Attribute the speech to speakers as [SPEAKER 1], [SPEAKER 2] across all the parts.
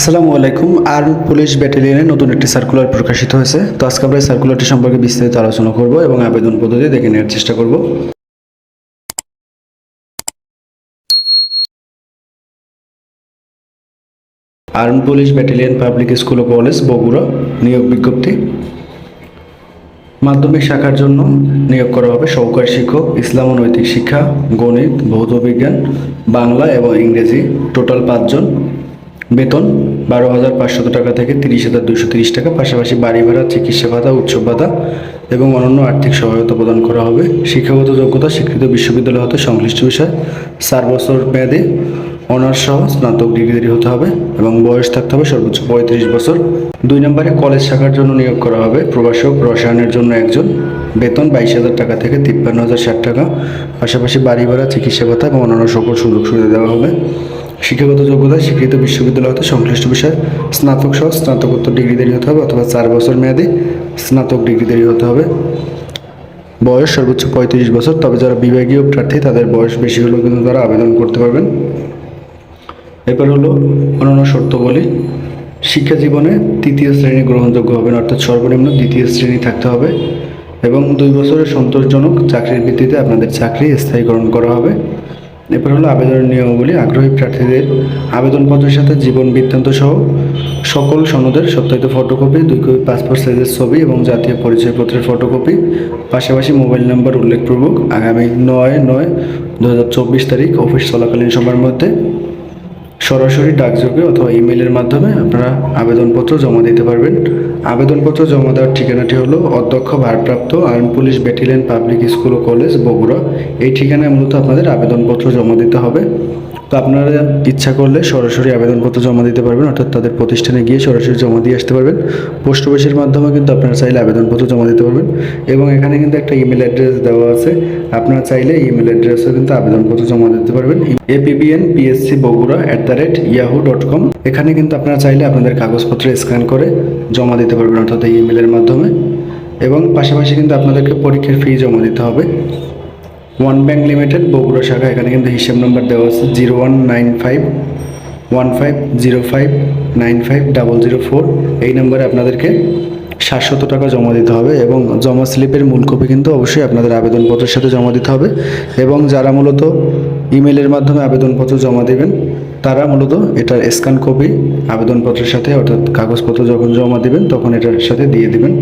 [SPEAKER 1] আসসালামু আলাইকুম arm police ব্যাটালিয়নে নতুন একটি সার্কুলার প্রকাশিত হয়েছে। তো আজকে আমরা এই সার্কুলারটি সম্পর্কে বিস্তারিত আলোচনা করব এবং আবেদন পদ্ধতি দেখে নেওয়ার চেষ্টা করব। Arm police battalion public school ও কলেজ, বগুড়া, নিয়োগ বিজ্ঞপ্তি। মাধ্যমিক শাখার জন্য নিয়োগ করা হবে সহকারী শিক্ষক, ইসলাম ও নৈতিক শিক্ষা, গণিত, ভৌত বিজ্ঞান, বাংলা এবং ইংরেজি, টোটাল পাঁচজন। বেতন বারো হাজার পাঁচশত টাকা থেকে তিরিশ হাজার দুশো তিরিশ টাকা, পাশাপাশি বাড়ি ভাড়া, চিকিৎসা ভাতা, উৎসব ভাতা এবং অন্যান্য আর্থিক সহায়তা প্রদান করা হবে। শিক্ষাগত যোগ্যতা, স্বীকৃত বিশ্ববিদ্যালয় হতে সংশ্লিষ্ট বিষয়। চার বছর মেয়াদে অনার্স সহ স্নাতক ডিগ্রি হতে হবে এবং বয়স থাকতে হবে সর্বোচ্চ পঁয়ত্রিশ বছর। দুই নম্বরে কলেজ শাখার জন্য নিয়োগ করা হবে। প্রভাষক রসায়নের জন্য একজন। বেতন বাইশ হাজার টাকা থেকে তিপ্পান্ন হাজার ষাট টাকা, পাশাপাশি বাড়ি ভাড়া, চিকিৎসা ভাতা এবং অন্যান্য সকল সুযোগ সুবিধা দেওয়া হবে। শিক্ষাগত যোগ্যতা স্বীকৃত বিশ্ববিদ্যালয় হতে সংশ্লিষ্ট বিষয়ে স্নাতক সহ স্নাতকোত্তর ডিগ্রিধারী হতে হবে অথবা চার বছর মেয়াদী স্নাতক ডিগ্রিধারী হতে হবে। বয়স সর্বোচ্চ পঁয়ত্রিশ বছর, তবে যারা বিভাগীয় প্রার্থী, তাদের বয়স বেশি হলেও কিন্তু তারা আবেদন করতে পারবেন। এরপর হলো অন্যান্য শর্তাবলী শিক্ষা জীবনে তৃতীয় শ্রেণি গ্রহণযোগ্য হবে না অর্থাৎ সর্বনিম্ন দ্বিতীয় শ্রেণি থাকতে হবে এবং দুই বছরের সন্তোষজনক চাকরির ভিত্তিতে আপনাদের চাকরি স্থায়ীকরণ করা হবে। এরপর হলো আবেদনের নিয়মগুলি আগ্রহী প্রার্থীদের আবেদনপত্রের সাথে জীবন বৃত্তান্ত সহ সকল সনদের সত্যায়িত ফটোকপি, দুই কপি পাসপোর্ট সাইজের ছবি এবং জাতীয় পরিচয়পত্রের ফটোকপি, পাশাপাশি মোবাইল নাম্বার উল্লেখপূর্বক আগামী নয় নয় দু তারিখ অফিস চলাকালীন সময়ের মধ্যে সরাসরি ডাকযোগে অথবা ইমেলের মাধ্যমে আপনারা আবেদনপত্র জমা দিতে পারবেন। আবেদনপত্র জমা দেওয়ার ঠিকানাটি হলো অধ্যক্ষ ভারপ্রাপ্ত arm police battalion public school ও কলেজ, বগুড়া। এই ঠিকানায় মূলত আপনাদের আবেদনপত্র জমা দিতে হবে। তো আপনারা ইচ্ছা করলে সরাসরি আবেদনপত্র জমা দিতে পারবেন, অর্থাৎ তাদের প্রতিষ্ঠানে গিয়ে সরাসরি জমা দিয়ে আসতে পারবেন। পোস্ট অফিসের মাধ্যমে কিন্তু আপনারা চাইলে আবেদনপত্র জমা দিতে পারবেন এবং এখানে কিন্তু একটা ইমেল অ্যাড্রেস দেওয়া আছে। আপনারা চাইলে ইমেল অ্যাড্রেসও কিন্তু আবেদনপত্র জমা দিতে পারবেন। APBN PSC Bogura at the rate Yahoo dot com এখানে কিন্তু আপনারা চাইলে আপনাদের কাগজপত্র স্ক্যান করে জমা দিতে পারবেন, অর্থাৎ ইমেলের মাধ্যমে। এবং পাশাপাশি কিন্তু আপনাদেরকে পরীক্ষার ফি জমা দিতে হবে। ওয়ান ব্যাংক লিমিটেড বগুড়া শাখা, এখানে কিন্তু হিসাব নম্বর দেওয়া আছে zero one nine five one five zero five nine five double zero four এই নম্বরে আপনাদেরকে সাতশত টাকা জমা দিতে হবে এবং জমা স্লিপের মূল কপি কিন্তু অবশ্যই আপনাদের আবেদনপত্রের সাথে জমা দিতে হবে। এবং যারা মূলত ইমেলের মাধ্যমে আবেদনপত্র জমা দেবেন তারা মূলত এটার স্ক্যান কপি আবেদনপত্রের সাথে, অর্থাৎ কাগজপত্র যখন জমা দিবেন, তখন এটার সাথে দিয়ে দিবেন।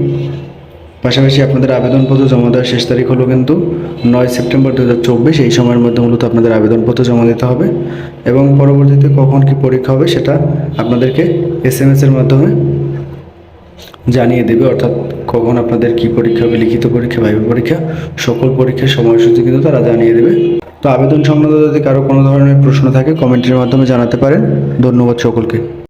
[SPEAKER 1] পাশাপাশি আপনাদের আবেদনপত্র জমা দেওয়ার শেষ তারিখ হলো কিন্তু নয় সেপ্টেম্বর দু হাজার চব্বিশ। এই সময়ের মধ্যে মূলত আপনাদের আবেদনপত্র জমা দিতে হবে। এবং পরবর্তীতে কখন কি পরীক্ষা হবে, সেটা আপনাদেরকে এস এম এর মাধ্যমে জানিয়ে দেবে, অর্থাৎ কখন আপনাদের কি পরীক্ষা হবে, লিখিত পরীক্ষা ভাইবা পরীক্ষা, সকল পরীক্ষার সময়সূচি কিন্তু তারা জানিয়ে দেবে। তো আবেদন সংক্রান্ত যদি কারও কোনো ধরনের প্রশ্ন থাকে কমেন্টের মাধ্যমে জানাতে পারেন। ধন্যবাদ সকলকে।